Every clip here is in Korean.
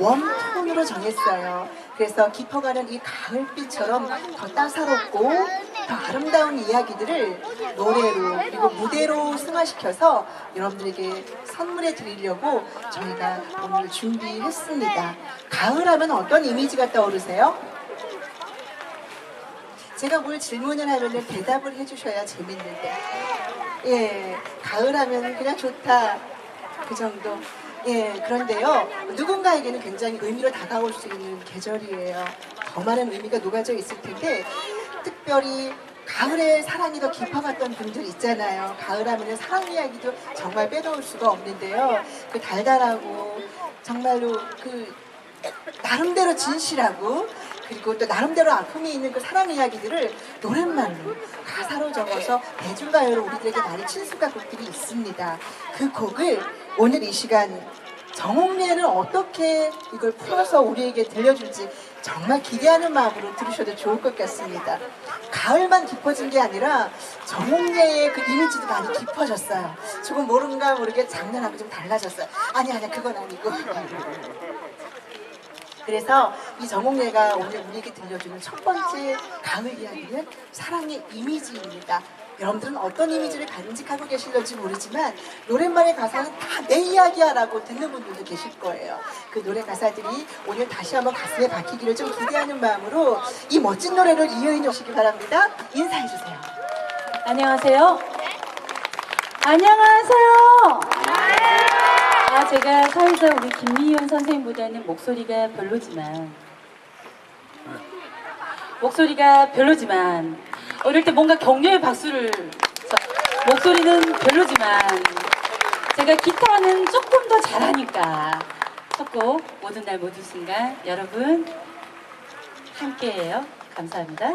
웜톤으로 정했어요. 그래서 깊어가는 이 가을빛처럼 더 따사롭고 더 아름다운 이야기들을 노래로 그리고 무대로 승화시켜서 여러분들에게 선물해 드리려고 저희가 오늘 준비했습니다. 가을하면 어떤 이미지가 떠오르세요? 제가 뭘 질문을 하면 대답을 해주셔야 재밌는데. 예, 가을 하면 그냥 좋다. 그 정도. 예, 그런데요. 누군가에게는 굉장히 의미로 다가올 수 있는 계절이에요. 더 많은 의미가 녹아져 있을 텐데, 특별히 가을에 사랑이 더 깊어갔던 분들 있잖아요. 가을 하면 사랑 이야기도 정말 빼놓을 수가 없는데요. 그 달달하고, 정말로 그 나름대로 진실하고 그리고 또 나름대로 아픔이 있는 그 사랑 이야기들을 노랫말로 가사로 적어서 대중가요로 우리들에게 많이 친숙한 곡들이 있습니다. 그 곡을 오늘 이 시간 정홍래는 어떻게 이걸 풀어서 우리에게 들려줄지 정말 기대하는 마음으로 들으셔도 좋을 것 같습니다. 가을만 깊어진 게 아니라 정홍래의 그 이미지도 많이 깊어졌어요. 조금 모른가 모르게 작년하고 좀 달라졌어요. 아니 아니 그건 아니고. 그래서 이 정홍래가 오늘 우리에게 들려주는 첫 번째 가을 이야기는 사랑의 이미지입니다. 여러분들은 어떤 이미지를 간직하고 계실지 모르지만 노랫말의 가사는 다 내 이야기야라고 듣는 분들도 계실 거예요. 그 노래 가사들이 오늘 다시 한번 가슴에 박히기를 좀 기대하는 마음으로 이 멋진 노래를 이어해 주시기 바랍니다. 인사해 주세요. 안녕하세요. 안녕하세요. 아, 제가 사회자 우리 김미연 선생님보다는 목소리가 별로지만. 목소리가 별로지만. 어릴 때 뭔가 격려의 박수를 쳐- 목소리는 별로지만 제가 기타는 조금 더 잘하니까. 첫곡 모든 날 모든 순간. 여러분 함께해요. 감사합니다.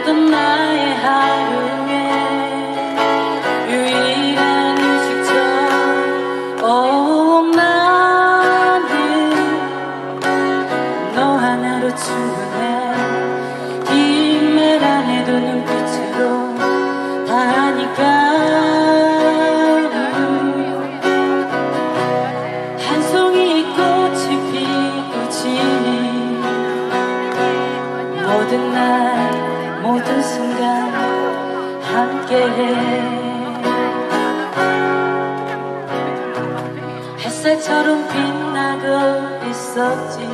고단했던 나의 하루에 유일한 휴식처 오 나는 너 하나로 충분해 뒷말 안 해도 눈빛으로 다 하니까 한 송이 꽃이 피고 지니 모든 날 모든 순간 함께해. 햇살처럼 빛나고 있었지.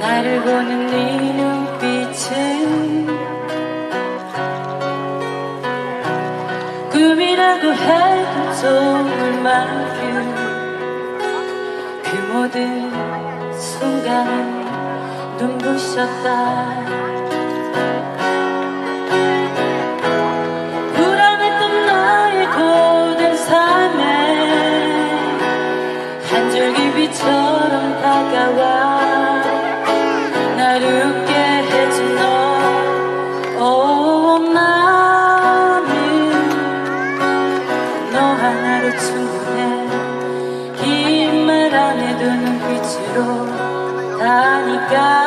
나를 보는 네 눈빛은 꿈이라고 해도 좋을 만큼 그 모든 순간은 눈부셨다. 빛처럼 다가와. 날 웃게 해준 너 오, 나는 너 하나로 충분해. 긴 말 안 해도 눈빛으로 다니까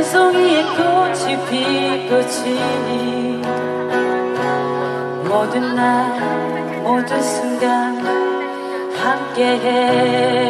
한 송이의 꽃이 피고 지니 모든 날 모든 순간 함께해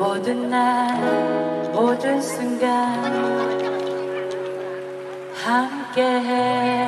모든 날 모든 순간 함께해